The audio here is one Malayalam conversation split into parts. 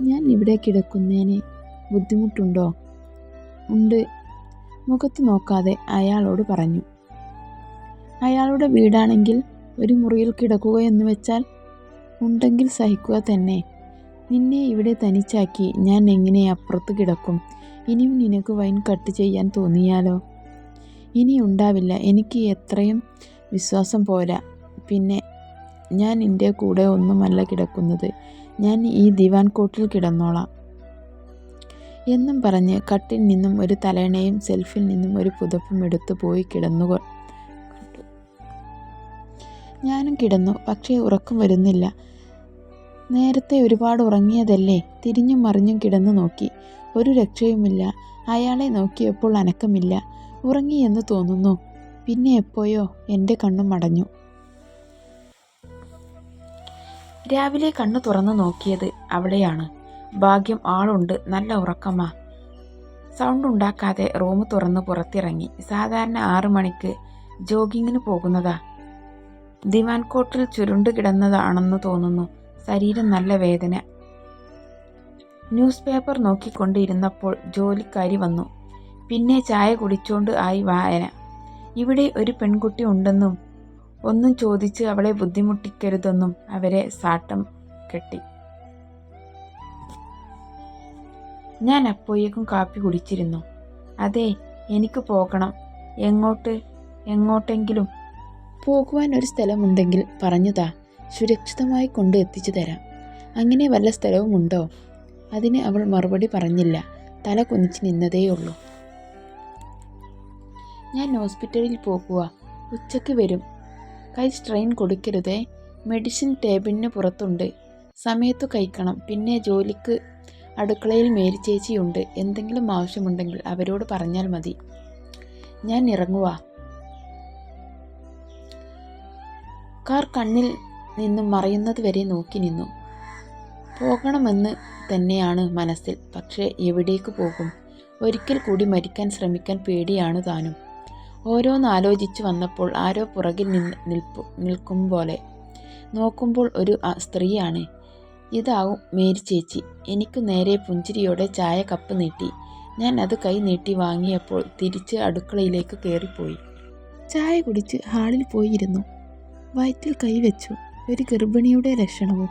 ഞാൻ ഇവിടെ കിടക്കുന്നതിന് ബുദ്ധിമുട്ടുണ്ടോ? ഉണ്ട്. മുഖത്ത് നോക്കാതെ അയാളോട് പറഞ്ഞു. അയാളുടെ വീടാണെങ്കിൽ ഒരു മുറിയിൽ കിടക്കുക എന്ന് വെച്ചാൽ ഉണ്ടെങ്കിൽ സഹിക്കുക തന്നെ. നിന്നെ ഇവിടെ തനിച്ചാക്കി ഞാൻ എങ്ങനെ അപ്പുറത്ത് കിടക്കും? ഇനിയും നിനക്ക് വൈൻ കട്ട് ചെയ്യാൻ തോന്നിയാലോ? ഇനി ഉണ്ടാവില്ല. എനിക്ക് എത്രയും വിശ്വാസം പോരാ. പിന്നെ ഞാൻ നിന്റെ കൂടെ ഒന്നുമല്ല കിടക്കുന്നത്. ഞാൻ ഈ ദിവാൻ കോട്ടിൽ കിടന്നോളാം. എന്നും പറഞ്ഞ് കട്ടിൽ നിന്നും ഒരു തലേണയും സെൽഫിൽ നിന്നും ഒരു പുതപ്പും എടുത്തു പോയി കിടന്നു. ഞാനും കിടന്നു പക്ഷേ ഉറക്കം വരുന്നില്ല. നേരത്തെ ഒരുപാട് ഉറങ്ങിയതല്ലേ? തിരിഞ്ഞും മറിഞ്ഞും കിടന്നു നോക്കി. ഒരു രക്ഷയുമില്ല. അയാളെ നോക്കിയപ്പോൾ അനക്കമില്ല. ഉറങ്ങിയെന്ന് തോന്നുന്നു. പിന്നെ എപ്പോയോ? എന്റെ കണ്ണും അടഞ്ഞു. രാവിലെ കണ്ണു തുറന്നു നോക്കിയത് അവിടെയാണ്. ഭാഗ്യം ആളുണ്ട് നല്ല ഉറക്കമാ. സൗണ്ട് ഉണ്ടാക്കാതെ റൂം തുറന്ന് പുറത്തിറങ്ങി. സാധാരണ ആറു മണിക്ക് ജോഗിങ്ങിന് പോകുന്നതാ. ദിവാൻ കോട്ടിൽ ചുരുണ്ട് കിടന്നതാണെന്ന് തോന്നുന്നു. ശരീരം നല്ല വേദന. ന്യൂസ് പേപ്പർ നോക്കിക്കൊണ്ടിരുന്നപ്പോൾ ജോലിക്കാരി വന്നു. പിന്നെ ചായ കുടിച്ചോണ്ട് ആയി വായന. ഇവിടെ ഒരു പെൺകുട്ടി ഉണ്ടെന്നും ഒന്നും ചോദിച്ച് അവളെ ബുദ്ധിമുട്ടിക്കരുതെന്നും അവരെ സാട്ടം കെട്ടി. ഞാൻ അപ്പോയേക്കും കാപ്പി കുടിച്ചിരുന്നു. അതെ എനിക്ക് പോകണം. എങ്ങോട്ട്? എങ്ങോട്ടെങ്കിലും. പോകുവാൻ ഒരു സ്ഥലമുണ്ടെങ്കിൽ പറഞ്ഞുതാ സുരക്ഷിതമായി കൊണ്ട് എത്തിച്ചു തരാം. അങ്ങനെ വല്ല സ്ഥലവുമുണ്ടോ? അതിന് അവൾ മറുപടി പറഞ്ഞില്ല. തല കുനിച്ച് നിന്നതേയുള്ളൂ. ഞാൻ ഹോസ്പിറ്റലിൽ പോകുക ഉച്ചയ്ക്ക് വരും. കൈ സ്ട്രെയിൻ കൊടുക്കരുതേ. മെഡിസിൻ ടേബിളിന് പുറത്തുണ്ട്. സമയത്തു കഴിക്കണം. പിന്നെ ജോലിക്ക് അടുക്കളയിൽ മേരി ചേച്ചിയുണ്ട് എന്തെങ്കിലും ആവശ്യമുണ്ടെങ്കിൽ അവരോട് പറഞ്ഞാൽ മതി. ഞാൻ ഇറങ്ങുക കാർ കണ്ണിൽ നിന്നും മറയുന്നത് വരെ നോക്കി നിന്നു. പോകണമെന്ന് തന്നെയാണ് മനസ്സിൽ. പക്ഷേ എവിടേക്ക് പോകും? ഒരിക്കൽ കൂടി മരിക്കാൻ ശ്രമിക്കാൻ പേടിയാണ് താനും. ഓരോന്ന് ആലോചിച്ചു വന്നപ്പോൾ ആരോ പുറകിൽ നിന്ന് നിൽപ്പു നിൽക്കും പോലെ. നോക്കുമ്പോൾ ഒരു സ്ത്രീയാണ്. ഇതാവും മേരി ചേച്ചി. എനിക്ക് നേരെ പുഞ്ചിരിയോടെ ചായ കപ്പ് നീട്ടി. ഞാൻ അത് കൈ നീട്ടി വാങ്ങിയപ്പോൾ തിരിച്ച് അടുക്കളയിലേക്ക് കയറിപ്പോയി ചായ കുടിച്ച് ഹാളിൽ പോയിരുന്നു. വയറ്റിൽ കൈവച്ചു ഒരു ഗർഭിണിയുടെ ലക്ഷണവും.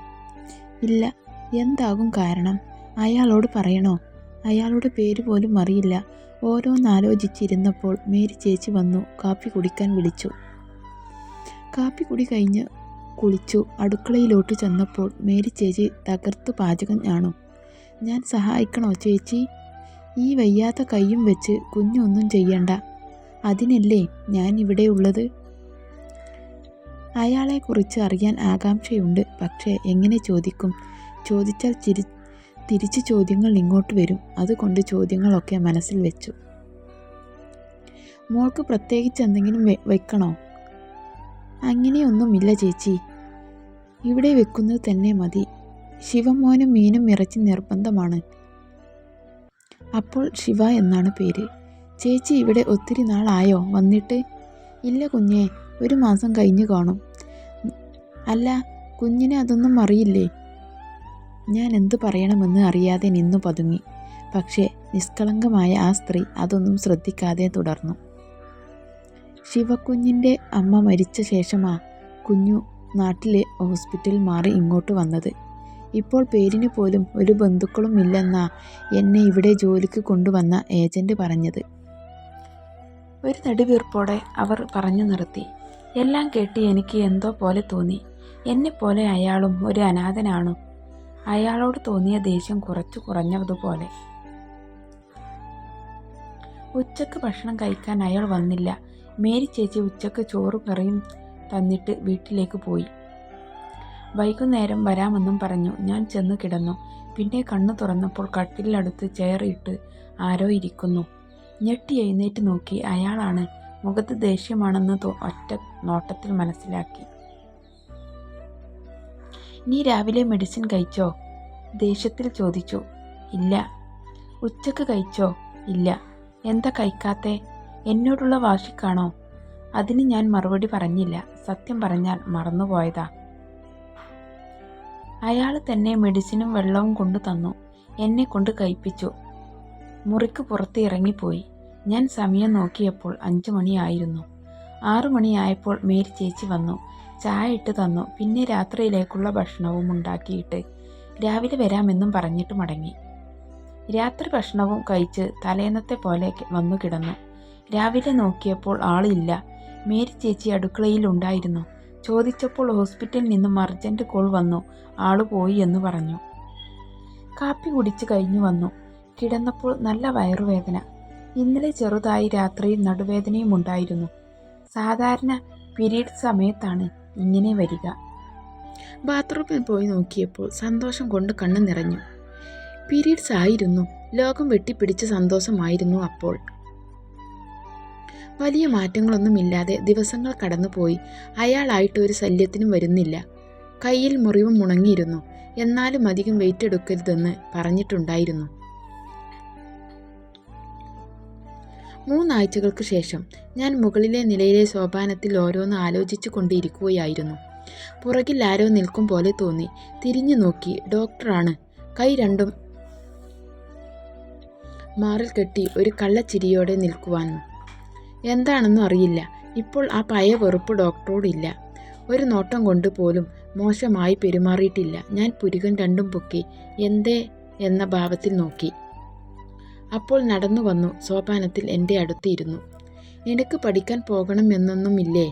ഇല്ല എന്താകും കാരണം? അയാളോട് പറയണോ? അയാളുടെ പേര് പോലും അറിയില്ല. ഓരോന്നാലോചിച്ചിരുന്നപ്പോൾ മേരി ചേച്ചി വന്നു കാപ്പി കുടിക്കാൻ വിളിച്ചു. കാപ്പി കുടി കഴിഞ്ഞ് കുളിച്ചു അടുക്കളയിലോട്ട് ചെന്നപ്പോൾ മേരി ചേച്ചി തകർത്ത് പാചകം ഞാണു ഞാൻ സഹായിക്കണോ ചേച്ചി? ഈ വയ്യാത്ത കൈയും വെച്ച് കുഞ്ഞൊന്നും ചെയ്യണ്ട. അതിനല്ലേ ഞാൻ ഇവിടെ ഉള്ളത്? അയാളെക്കുറിച്ച് അറിയാൻ ആകാംക്ഷയുണ്ട്. പക്ഷേ എങ്ങനെ ചോദിക്കും? ചോദിച്ചാൽ ചിരി തിരിച്ച് ചോദ്യങ്ങൾ ഇങ്ങോട്ട് വരും. അതുകൊണ്ട് ചോദ്യങ്ങളൊക്കെ മനസ്സിൽ വെച്ചു. മോൾക്ക് പ്രത്യേകിച്ച് എന്തെങ്കിലും വെക്കണോ? അങ്ങനെയൊന്നുമില്ല ചേച്ചി. ഇവിടെ വെക്കുന്നത് തന്നെ മതി. ശിവമോനും മീനും ഇറച്ചി നിർബന്ധമാണ്. അപ്പോൾ ശിവ എന്നാണ് പേര്. ചേച്ചി ഇവിടെ ഒത്തിരി നാളായോ? വന്നിട്ട്? ഇല്ല കുഞ്ഞേ ഒരു മാസം കഴിഞ്ഞു കാണും. അല്ല കുഞ്ഞിനെ അതൊന്നും അറിയില്ലേ? ഞാൻ എന്തു പറയണമെന്ന് അറിയാതെ നിന്നു പതുങ്ങി. പക്ഷേ നിഷ്കളങ്കമായ ആ സ്ത്രീ അതൊന്നും ശ്രദ്ധിക്കാതെ തുടർന്നു. ശിവക്കുഞ്ഞിന്റെ അമ്മ മരിച്ച ശേഷമാ കുഞ്ഞു നാട്ടിലെ ഹോസ്പിറ്റൽ മാറി ഇങ്ങോട്ട് വന്നത്. ഇപ്പോൾ പേരിന് പോലും ഒരു ബന്ധുക്കളും ഇല്ലെന്നാ എന്നെ ഇവിടെ ജോലിക്ക് കൊണ്ടുവന്ന ഏജന്റ് പറഞ്ഞത്. ഒരു നടുവീർപ്പോടെ അവർ പറഞ്ഞു നിർത്തി. എല്ലാം കേട്ട് എനിക്ക് എന്തോ പോലെ തോന്നി. എന്നെപ്പോലെ അയാളും ഒരു അനാഥനാണു. അയാളോട് തോന്നിയ ദേഷ്യം കുറച്ചു കുറഞ്ഞതുപോലെ ഉച്ചയ്ക്ക് ഭക്ഷണം കഴിക്കാൻ അയാൾ വന്നില്ല. മേരി ചേച്ചി ഉച്ചയ്ക്ക് ചോറ് കറിയും തന്നിട്ട് വീട്ടിലേക്ക് പോയി. വൈകുന്നേരം വരാമെന്നും പറഞ്ഞു. ഞാൻ ചെന്ന് കിടന്നു. പിന്നെ കണ്ണു തുറന്നപ്പോൾ കട്ടിലടുത്ത് ചെയറിട്ട് ആരോ ഇരിക്കുന്നു. ഞെട്ടി എഴുന്നേറ്റ് നോക്കി. അയാളാണ്. മുഖത്ത് ദേഷ്യമാണെന്ന് ഒറ്റ നോട്ടത്തിൽ മനസ്സിലാക്കി. നീ രാവിലെ മെഡിസിൻ കഴിച്ചോ? ദേഷ്യത്തിൽ ചോദിച്ചു. ഇല്ല. ഉച്ചയ്ക്ക് കഴിച്ചോ? ഇല്ല. എന്താ കഴിക്കാത്തെ? എന്നോടുള്ള വാശിക്കാണോ? അതിന് ഞാൻ മറുപടി പറഞ്ഞില്ല. സത്യം പറഞ്ഞാൽ മറന്നുപോയതാ അയാൾ തന്നെ മെഡിസിനും വെള്ളവും കൊണ്ടു തന്നു. എന്നെ കൊണ്ട് കഴിപ്പിച്ചു. മുറിക്ക് പുറത്ത് ഇറങ്ങിപ്പോയി. ഞാൻ സമയം നോക്കിയപ്പോൾ അഞ്ചു മണിയായിരുന്നു. ആറു മണിയായപ്പോൾ മേരി ചേച്ചി വന്നു. ചായ ഇട്ട് തന്നു. പിന്നെ രാത്രിയിലേക്കുള്ള ഭക്ഷണവും ഉണ്ടാക്കിയിട്ട് രാവിലെ വരാമെന്നും പറഞ്ഞിട്ട് മടങ്ങി. രാത്രി ഭക്ഷണവും കഴിച്ച് തലേന്നത്തെ പോലെ വന്നു കിടന്നു. രാവിലെ നോക്കിയപ്പോൾ ആളില്ല. മേരി ചേച്ചി അടുക്കളയിൽ ഉണ്ടായിരുന്നു. ചോദിച്ചപ്പോൾ ഹോസ്പിറ്റലിൽ നിന്നും അർജന്റ് കോൾ വന്നു. ആൾ പോയി എന്ന് പറഞ്ഞു. കാപ്പി കുടിച്ച് കഴിഞ്ഞു വന്നു. കിടന്നപ്പോൾ നല്ല വയറുവേദന. ഇന്നലെ ചെറുതായി രാത്രിയിൽ നടുവേദനയും ഉണ്ടായിരുന്നു. സാധാരണ പീരീഡ് സമയത്താണ് ഇങ്ങനെ വരിക. ബാത്റൂമിൽ പോയി നോക്കിയപ്പോൾ സന്തോഷം കൊണ്ട് കണ്ണു നിറഞ്ഞു. പീരീഡ്സ് ആയിരുന്നു ലോകം വെട്ടിപ്പിടിച്ച സന്തോഷമായിരുന്നു അപ്പോൾ. വലിയ മാറ്റങ്ങളൊന്നുമില്ലാതെ ദിവസങ്ങൾ കടന്നുപോയി. അയാളായിട്ട് ഒരു ശല്യത്തിനും വരുന്നില്ല. കയ്യിൽ മുറിവും മുണങ്ങിയിരുന്നു. എന്നാലും അധികം വെയിറ്റ് എടുക്കരുതെന്ന് പറഞ്ഞിട്ടുണ്ടായിരുന്നു. മൂന്നാഴ്ചകൾക്ക് ശേഷം ഞാൻ മുകളിലെ നിലയിലെ സോപാനത്തിൽ ഓരോന്ന് ആലോചിച്ചു കൊണ്ടിരിക്കുകയായിരുന്നു. പുറകിൽ ആരോ നിൽക്കും പോലെ തോന്നി. തിരിഞ്ഞു നോക്കി. ഡോക്ടറാണ്. കൈ രണ്ടും മാറിൽ കെട്ടി ഒരു കള്ളച്ചിരിയോടെ നിൽക്കുവാനും. എന്താണെന്നും അറിയില്ല. ഇപ്പോൾ ആ പഴയ വെറുപ്പ് ഡോക്ടറോടില്ല. ഒരു നോട്ടം കൊണ്ട് പോലും മോശമായി പെരുമാറിയിട്ടില്ല. ഞാൻ പുരുകൻ രണ്ടും പൊക്കി എന്തേ എന്ന ഭാവത്തിൽ നോക്കി. അപ്പോൾ നടന്നു വന്നു. സോപാനത്തിൽ എന്റെ അടുത്തിരുന്നു നിനക്ക് പഠിക്കാൻ പോകണമെന്നൊന്നുമില്ലേ?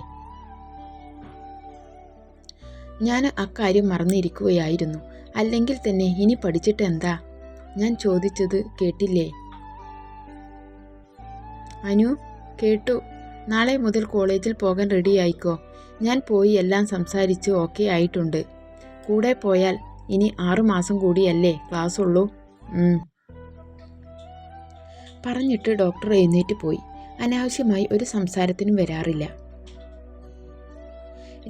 ഞാൻ അക്കാര്യം മറന്നിരിക്കുകയായിരുന്നു. അല്ലെങ്കിൽ തന്നെ ഇനി പഠിച്ചിട്ട് എന്താ? ഞാൻ ചോദിച്ചത് കേട്ടില്ലേ? അനു കേട്ടു. നാളെ മുതൽ കോളേജിൽ പോകാൻ റെഡിയായിക്കോ. ഞാൻ പോയി എല്ലാം സംസാരിച്ച് ഓക്കെ ആയിട്ടുണ്ട്. കൂടെ പോയാൽ ഇനി ആറുമാസം കൂടിയല്ലേ ക്ലാസ് ഉള്ളൂ. പറഞ്ഞിട്ട് ഡോക്ടർ എഴുന്നേറ്റ് പോയി. അനാവശ്യമായി ഒരു സംസാരത്തിനും വരാറില്ല.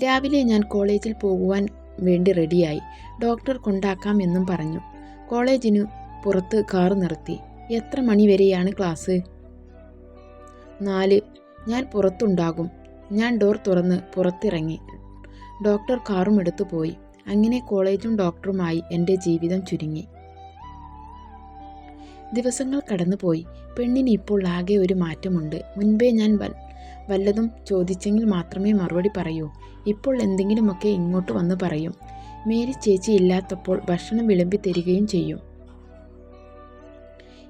രാവിലെ ഞാൻ കോളേജിൽ പോകുവാൻ വേണ്ടി റെഡിയായി. ഡോക്ടർ കൊണ്ടാക്കാം എന്നും പറഞ്ഞു. കോളേജിനു പുറത്ത് കാർ നിർത്തി. എത്ര മണിവരെയാണ് ക്ലാസ്? നാല്. ഞാൻ പുറത്തുണ്ടാകും. ഞാൻ ഡോർ തുറന്ന് പുറത്തിറങ്ങി. ഡോക്ടർ കാറും എടുത്തു പോയി. അങ്ങനെ കോളേജും ഡോക്ടറുമായി എന്റെ ജീവിതം ചുരുങ്ങി. ദിവസങ്ങൾ കടന്നുപോയി. പെണ്ണിന് ഇപ്പോൾ ആകെ ഒരു മാറ്റമുണ്ട്. മുൻപേ ഞാൻ വൽ വല്ലതും ചോദിച്ചെങ്കിൽ മാത്രമേ മറുപടി പറയൂ. ഇപ്പോൾ എന്തെങ്കിലുമൊക്കെ ഇങ്ങോട്ട് വന്ന് പറയും. മേരി ചേച്ചി ഇല്ലാത്തപ്പോൾ ഭക്ഷണം വിളമ്പി തരികയും ചെയ്യും.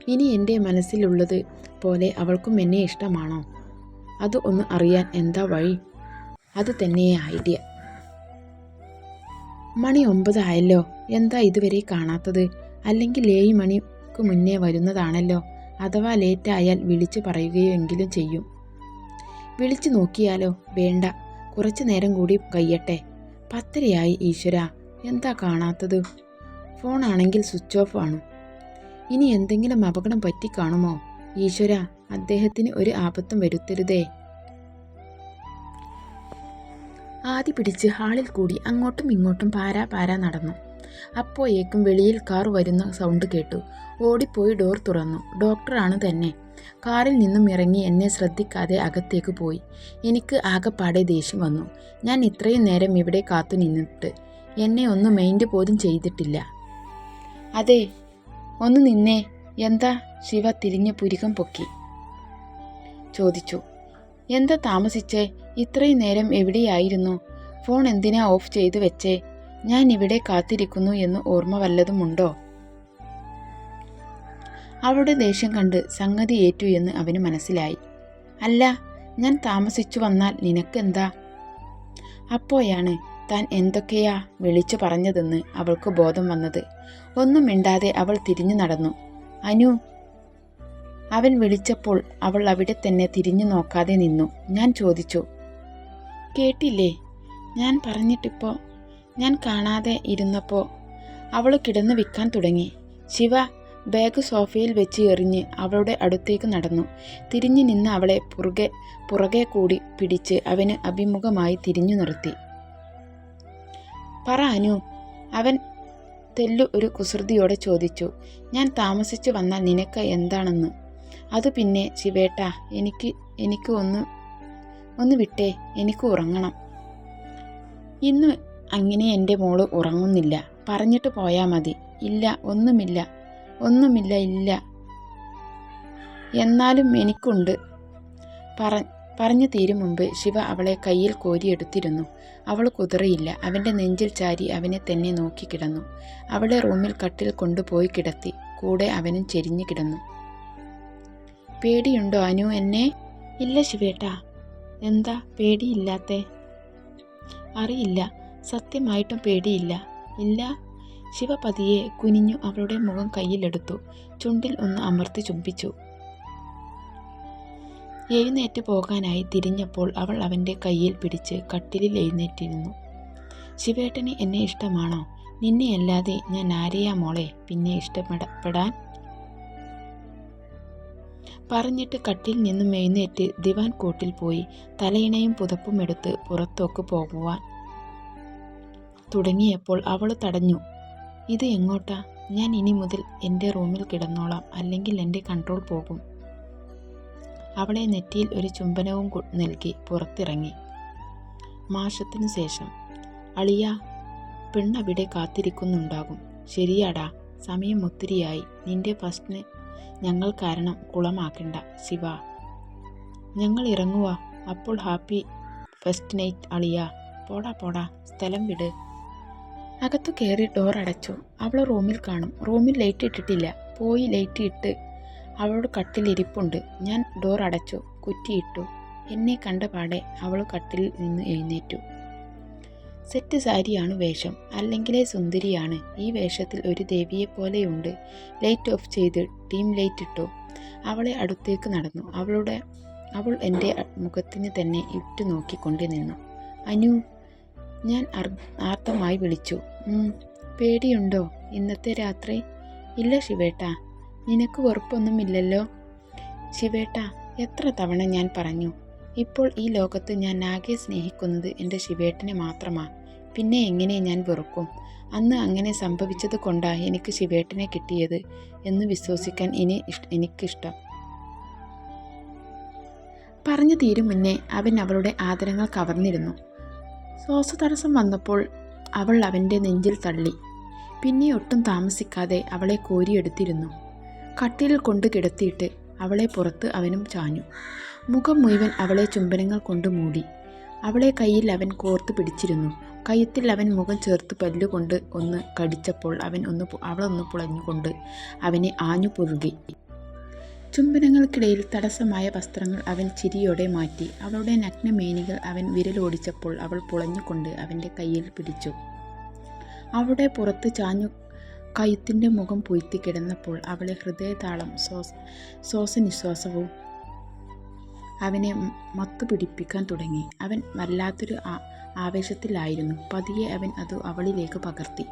ഇനി എന്റെ മനസ്സിലുള്ളത് പോലെ അവൾക്കും എന്നെ ഇഷ്ടമാണോ? അത് ഒന്ന് അറിയാൻ എന്താ വഴി? അത് തന്നെയേ ഐഡിയ. മണി ഒമ്പതായല്ലോ എന്താ ഇതുവരെ കാണാത്തത്? അല്ലെങ്കിൽ ഏഴ് മണിക്ക് മുന്നേ വരുന്നതാണല്ലോ. അഥവാ ലേറ്റായാൽ വിളിച്ചു പറയുകയെങ്കിലും ചെയ്യും. വിളിച്ചു നോക്കിയാലോ? വേണ്ട. കുറച്ചു നേരം കൂടി കഴിയട്ടെ. പത്തരയായി ഈശ്വര. എന്താ കാണാത്തത്? ഫോണാണെങ്കിൽ സ്വിച്ച് ഓഫ് ആണ്. ഇനി എന്തെങ്കിലും അപകടം പറ്റിക്കാണുമോ ഈശ്വര അദ്ദേഹത്തിന് ഒരു ആപത്തും വരുത്തരുതേ. ആദ്യ പിടിച്ച് ഹാളിൽ കൂടി അങ്ങോട്ടും ഇങ്ങോട്ടും പാരാ പാരാ നടന്നു. അപ്പോയേക്കും വെളിയിൽ കാർ വരുന്ന സൗണ്ട് കേട്ടു. ഓടിപ്പോയി ഡോർ തുറന്നു. ഡോക്ടറാണ് തന്നെ. കാറിൽ നിന്നും ഇറങ്ങി എന്നെ ശ്രദ്ധിക്കാതെ അകത്തേക്ക് പോയി. എനിക്ക് ആകെപ്പാടെ ദേഷ്യം വന്നു. ഞാൻ ഇത്രയും നേരം ഇവിടെ കാത്തു നിന്നിട്ട് എന്നെ ഒന്ന് മൈൻഡ് പോലും ചെയ്തിട്ടില്ല. അതെ ഒന്ന് നിന്നേ. എന്താ? ശിവ തിരിഞ്ഞ് പുരികം പൊക്കി. ചോദിച്ചു. എന്താ താമസിച്ചേ? ഇത്രയും നേരം എവിടെയായിരുന്നു? ഫോൺ എന്തിനാ ഓഫ് ചെയ്തു വെച്ചേ? ഞാൻ ഇവിടെ കാത്തിരിക്കുന്നു എന്ന് ഓർമ്മ വല്ലതുമുണ്ടോ? അവളുടെ ദേഷ്യം കണ്ട് സംഗതി ഏറ്റു എന്ന് അവന് മനസ്സിലായി. അല്ല ഞാൻ താമസിച്ചു വന്നാൽ നിനക്കെന്താ? അപ്പോയാണ് താൻ എന്തൊക്കെയാ വിളിച്ചു പറഞ്ഞതെന്ന് അവൾക്ക് ബോധം വന്നത്. ഒന്നും മിണ്ടാതെ അവൾ തിരിഞ്ഞു നടന്നു. അനു. അവൻ വിളിച്ചപ്പോൾ അവൾ അവിടെ തന്നെ തിരിഞ്ഞു നോക്കാതെ നിന്നു. ഞാൻ ചോദിച്ചു. കേട്ടില്ലേ? ഞാൻ പറഞ്ഞിട്ടിപ്പോ ഞാൻ കാണാതെ ഇരുന്നപ്പോൾ അവൾ കിടന്ന് വിൽക്കാൻ തുടങ്ങി. ശിവ ബാഗ് സോഫയിൽ വെച്ച് എറിഞ്ഞ് അവളുടെ അടുത്തേക്ക് നടന്നു. തിരിഞ്ഞു നിന്ന് അവളെ പുറകെ പുറകെ കൂടി പിടിച്ച് അവന് അഭിമുഖമായി തിരിഞ്ഞു നിർത്തി. പറ അനു അവൻ തെല്ലു ഒരു കുസൃതിയോടെ ചോദിച്ചു. ഞാൻ താമസിച്ചു വന്നാൽ നിനക്ക് എന്താണെന്ന്? അത് പിന്നെ ശിവേട്ട എനിക്ക് എനിക്ക് ഒന്ന് ഒന്ന് വിട്ടേ എനിക്ക് ഉറങ്ങണം. ഇന്ന് അങ്ങനെ എന്റെ മോൾ ഉറങ്ങുന്നില്ല. പറഞ്ഞിട്ട് പോയാൽ മതി. ഇല്ല ഒന്നുമില്ല. ഒന്നുമില്ല ഇല്ല. എന്നാലും എനിക്കുണ്ട്. പറ പറഞ്ഞു തീരും മുമ്പ് ശിവ അവളെ കയ്യിൽ കോരിയെടുത്തിരുന്നു. അവൾ കുതിറയില്ല അവന്റെ നെഞ്ചിൽ ചാരി അവനെ തന്നെ നോക്കി കിടന്നു. അവളെ റൂമിൽ കട്ടിൽ കൊണ്ടുപോയി കിടത്തി. കൂടെ അവനും ചെരിഞ്ഞു കിടന്നു. പേടിയുണ്ടോ അനു എന്നെ? ഇല്ല ശിവേട്ടാ. എന്താ? പേടിയില്ലാത്തേ? അറിയില്ല. സത്യമായിട്ടും പേടിയില്ല. ഇല്ല. ശിവ പതിയെ കുനിഞ്ഞു അവളുടെ മുഖം കയ്യിലെടുത്തു. ചുണ്ടിൽ ഒന്ന് അമർത്തി ചുംബിച്ചു. എഴുന്നേറ്റ് പോകാനായി തിരിഞ്ഞപ്പോൾ അവൾ അവന്റെ കയ്യിൽ പിടിച്ച് കട്ടിലിൽ എഴുന്നേറ്റിരുന്നു. ശിവേട്ടന് എന്നെ ഇഷ്ടമാണോ? നിന്നെയല്ലാതെ ഞാൻ ആരെയാ മോളെ? പിന്നെ ഇഷ്ടപ്പെടാൻ പറഞ്ഞിട്ട് കട്ടിൽ നിന്നും എഴുന്നേറ്റ് ദിവാൻ കോട്ടിൽ പോയി. തലയിണയും പുതപ്പും എടുത്ത് പുറത്തോക്ക് പോകുവാൻ തുടങ്ങിയപ്പോൾ അവൾ തടഞ്ഞു. ഇത് എങ്ങോട്ടാ? ഞാൻ ഇനി മുതൽ എന്റെ റൂമിൽ കിടന്നോളാം അല്ലെങ്കിൽ എന്റെ കൺട്രോൾ പോകും. അവളെ നെറ്റിയിൽ ഒരു ചുംബനവും നൽകി പുറത്തിറങ്ങി. മാസത്തിനു ശേഷം അളിയ പെണ്ണവിടെ കാത്തിരിക്കുന്നുണ്ടാകും. ശരിയാടാ സമയം ഒത്തിരിയായി. നിന്റെ ഫസ്റ്റിന് ഞങ്ങൾ കാരണം കുളമാക്കണ്ട ശിവ. ഞങ്ങൾ ഇറങ്ങുക അപ്പോൾ ഹാപ്പി ഫസ്റ്റ് നൈറ്റ് അളിയ. പോടാ പോടാ. സ്ഥലം വിട്. അകത്തു കയറി ഡോർ അടച്ചു. അവൾ റൂമിൽ കാണും. റൂമിൽ ലൈറ്റ് ഇട്ടിട്ടില്ല. പോയി ലൈറ്റ് ഇട്ട് അവളോട് കട്ടിലിരിപ്പുണ്ട് ഞാൻ ഡോർ അടച്ചു. കുറ്റിയിട്ടു. എന്നെ കണ്ട പാടെ അവൾ കട്ടിൽ നിന്ന് എഴുന്നേറ്റു. സെറ്റ് സാരിയാണ് വേഷം. അല്ലെങ്കിലേ സുന്ദരിയാണ്. ഈ വേഷത്തിൽ ഒരു ദേവിയെ പോലെയുണ്ട്. ലൈറ്റ് ഓഫ് ചെയ്ത് ടീം ലൈറ്റ് ഇട്ടു. അവളെ അടുത്തേക്ക് നടന്നു. അവളുടെ അവൾ എന്റെ മുഖത്തിന് തന്നെ ഇട്ടു നോക്കിക്കൊണ്ട് നിന്നു. അനു ഞാൻ ആർത്തമായി വിളിച്ചു. "ഉം, പേടിയുണ്ടോ? ഇന്നത്തെ രാത്രി? ഇല്ല ശിവേട്ട നിനക്ക് ഉറപ്പൊന്നുമില്ലല്ലോ? ശിവേട്ട എത്ര തവണ ഞാൻ പറഞ്ഞു ഇപ്പോൾ ഈ ലോകത്ത് ഞാൻ ആകെ സ്നേഹിക്കുന്നത് എന്റെ ശിവേട്ടനെ മാത്രമാണ് പിന്നെ എങ്ങനെ ഞാൻ വെറുക്കും? അന്ന് അങ്ങനെ സംഭവിച്ചത് കൊണ്ടാണ് എനിക്ക് ശിവേട്ടനെ കിട്ടിയത് എന്ന് വിശ്വസിക്കാൻ ഇനി എനിക്കിഷ്ടം. പറഞ്ഞു തീരും മുന്നേ അവൻ അവളുടെ ആദരങ്ങൾ കവർന്നിരുന്നു. ശ്വാസതടസ്സം വന്നപ്പോൾ അവൾ അവന്റെ നെഞ്ചിൽ തള്ളി. പിന്നെ ഒട്ടും താമസിക്കാതെ അവളെ കോരിയെടുത്തിരുന്നു. കട്ടിലിൽ കൊണ്ട് കിടത്തിയിട്ട് അവളെ പുറത്ത് അവനും ചാഞ്ഞു. മുഖം മുഴുവൻ അവളെ ചുംബനങ്ങൾ കൊണ്ട് മൂടി. അവളെ കയ്യിൽ അവൻ കോർത്ത് പിടിച്ചിരുന്നു. കയ്യത്തിൽ അവൻ മുഖം ചേർത്ത് പല്ലുകൊണ്ട് ഒന്ന് കടിച്ചപ്പോൾ അവൻ ഒന്ന് അവളൊന്ന് പുളഞ്ഞുകൊണ്ട് അവനെ ആഞ്ഞു പുറുകി ചുംബനങ്ങൾക്കിടയിൽ തടസ്സമായ വസ്ത്രങ്ങൾ അവൻ ചിരിയോടെ മാറ്റി. അവളുടെ നഗ്നമേനികൾ അവൻ വിരലോടിച്ചപ്പോൾ അവൾ പുളഞ്ഞുകൊണ്ട് അവന്റെ കയ്യിൽ പിടിച്ചു. അവളുടെ പുറത്ത് ചാഞ്ഞു കയ്യത്തിന്റെ മുഖം പൊയ്ത്തി കിടന്നപ്പോൾ അവളെ ഹൃദയതാളം ശ്വാസ ശ്വാസനിശ്വാസവും അവനെ മത്തു പിടിപ്പിക്കാൻ തുടങ്ങി. അവൻ വല്ലാത്തൊരു ആവേശത്തിലായിരുന്നു. പതിയെ അവൻ അത് അവളിലേക്ക് പകർത്തി.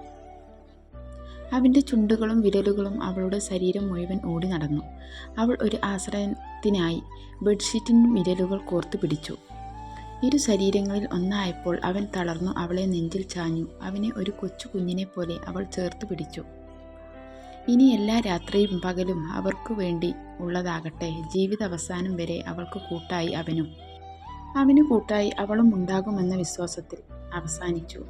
അവന്റെ ചുണ്ടുകളും വിരലുകളും അവളുടെ ശരീരം മുഴുവൻ ഓടി നടന്നു. അവൾ ഒരു ആശ്രയത്തിനായി ബെഡ്ഷീറ്റിന് വിരലുകൾ കോർത്തു പിടിച്ചു. ഇരു ശരീരങ്ങളിൽ ഒന്നായപ്പോൾ അവൻ തളർന്നു അവളെ നെഞ്ചിൽ ചാഞ്ഞു. അവനെ ഒരു കൊച്ചു കുഞ്ഞിനെ പോലെ അവൾ ചേർത്ത് പിടിച്ചു. ഇനി എല്ലാ രാത്രിയും പകലും അവർക്ക് വേണ്ടി ഉള്ളതാകട്ടെ. ജീവിത അവസാനം വരെ അവൾക്ക് കൂട്ടായി അവനും. അവന് കൂട്ടായി അവളും ഉണ്ടാകുമെന്ന വിശ്വാസത്തിൽ അവസാനിച്ചു.